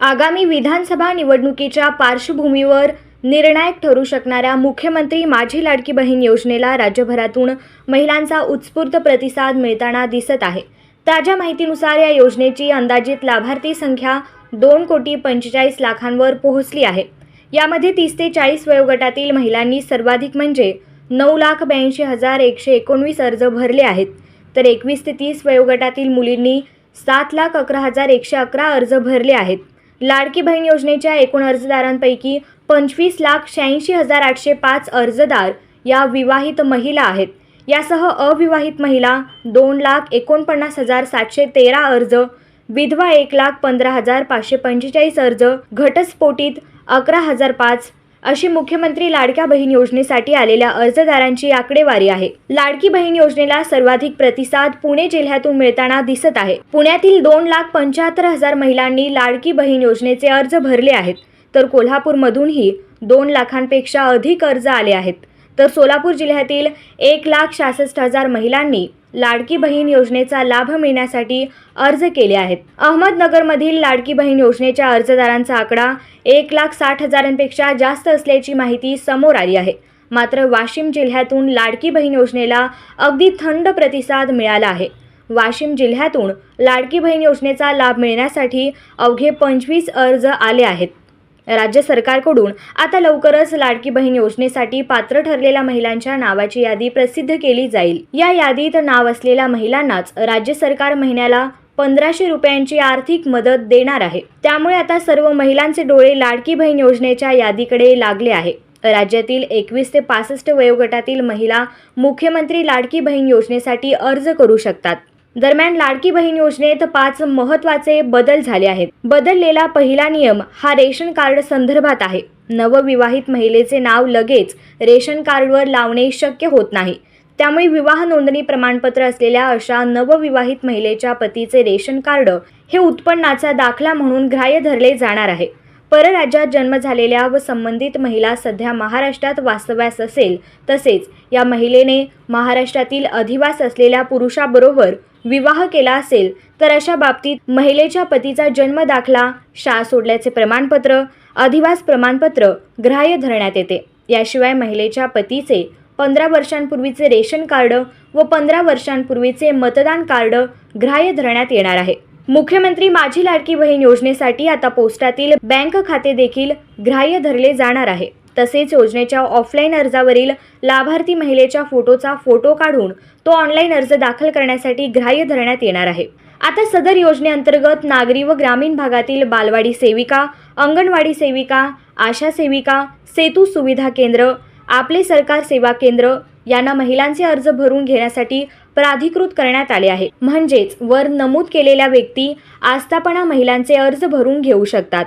आगामी विधानसभा निवडणुकीच्या पार्श्वभूमीवर निर्णायक ठरू शकणाऱ्या मुख्यमंत्री माझी लाडकी बहीण योजनेला राज्यभरातून महिलांचा उत्स्फूर्त प्रतिसाद मिळताना दिसत आहे. ताज्या माहितीनुसार या योजनेची अंदाजित लाभार्थी संख्या दोन कोटी पंचेचाळीस लाखांवर पोहोचली आहे. यामध्ये तीस ते चाळीस वयोगटातील महिलांनी सर्वाधिक म्हणजे नऊ लाख ब्याऐंशी हजार एकशे एकोणवीस अर्ज भरले आहेत. तर एकवीस ते तीस वयोगटातील मुलींनी सात लाख अकरा हजार एकशे अकरा अर्ज भरले आहेत. लाडकी बहीण योजनेच्या एकूण अर्जदारांपैकी पंचवीस लाख शहाऐंशी हजार आठशे पाच अर्जदार या विवाहित महिला आहेत. यासह अविवाहित महिला दोन लाख एकोणपन्नास हजार सातशे तेरा अर्ज विधवा एक लाख पंधरा हजार पाचशे पंचेचाळीस अर्ज घटस्फोटीत अकरा हजार पाच अशी मुख्यमंत्री लाडक्या बहीण योजनेसाठी आलेल्या अर्जदारांची आकडेवारी आहे. लाडकी बहीण योजनेला सर्वाधिक प्रतिसाद पुणे जिल्ह्यातून मिळताना दिसत आहे. पुण्यातील दोन लाख पंच्याहत्तर हजार महिलांनी लाडकी बहीण योजनेचे अर्ज भरले आहेत. तर कोल्हापूरमधूनही दोन लाखांपेक्षा अधिक अर्ज आले आहेत. तर सोलापूर जिल्ह्यातील एक लाख सहासष्ट हजार महिलांनी लाडकी बहीण योजनेचा लाभ मिळण्यासाठी अर्ज केले आहेत. अहमदनगरमधील लाडकी बहीण योजनेच्या अर्जदारांचा आकडा एक लाख साठ हजारांपेक्षा जास्त असल्याची माहिती समोर आली आहे. मात्र वाशिम जिल्ह्यातून लाडकी बहीण योजनेला अगदी थंड प्रतिसाद मिळाला आहे. वाशिम जिल्ह्यातून लाडकी बहीण योजनेचा लाभ मिळण्यासाठी अवघे पंचवीस अर्ज आले आहेत. राज्य सरकारकडून आता लवकरच लाडकी बहीण योजनेसाठी पात्र ठरलेल्या महिलांच्या नावाची यादी प्रसिद्ध केली जाईल. या यादीत नाव असलेल्या महिलांनाच राज्य सरकार महिन्याला पंधराशे रुपयांची आर्थिक मदत देणार आहे. त्यामुळे आता सर्व महिलांचे डोळे लाडकी बहीण योजनेच्या यादीकडे लागले आहे. राज्यातील एकवीस ते पासष्ट वयोगटातील महिला मुख्यमंत्री लाडकी बहीण योजनेसाठी अर्ज करू शकतात. दरम्यान लाडकी बहीण योजनेत पाच महत्त्वाचे बदल झाले आहेत. बदललेला पहिला नियम हा रेशन कार्ड संदर्भात आहे. नवविवाहित महिलेचे नाव लगेच रेशन कार्डवर लावणे शक्य होत नाही. त्यामुळे विवाह नोंदणी प्रमाणपत्र असलेल्या अशा नवविवाहित महिलेच्या पतीचे रेशन कार्ड हे उत्पन्नाचा दाखला म्हणून ग्राह्य धरले जाणार आहे. परराज्यात जन्म झालेल्या व संबंधित महिला सध्या महाराष्ट्रात वास्तव्यास असेल तसेच या महिलेने महाराष्ट्रातील अधिवास असलेल्या पुरुषाबरोबर विवाह केला असेल तर अशा बाबतीत महिलेच्या पतीचा जन्म दाखला शाळा सोडल्याचे प्रमाणपत्र अधिवास प्रमाणपत्र ग्राह्य धरण्यात येते. याशिवाय महिलेच्या पतीचे पंधरा वर्षांपूर्वीचे रेशन कार्ड व पंधरा वर्षांपूर्वीचे मतदान कार्ड ग्राह्य धरण्यात येणार आहे. मुख्यमंत्री माझी लाडकी बहीण योजनेसाठी आता पोस्टातील बँक खाते देखील ग्राह्य धरले जाणार आहे. तसेच योजनेच्या ऑफलाईन अर्जावरील लाभार्थी महिलेच्या फोटोचा फोटो काढून तो ऑनलाईन अर्ज दाखल करण्यासाठी ग्राह्य धरण्यात येणार आहे. आता सदर योजनेअंतर्गत नागरी व ग्रामीण भागातील बालवाडी सेविका अंगणवाडी सेविका आशा सेविका सेतू सुविधा केंद्र आपले सरकार सेवा केंद्र यांना महिलांचे अर्ज भरून घेण्यासाठी प्राधिकृत करण्यात आले आहे. म्हणजेच वर नमूद केलेल्या व्यक्ती आस्थापना महिलांचे अर्ज भरून घेऊ शकतात.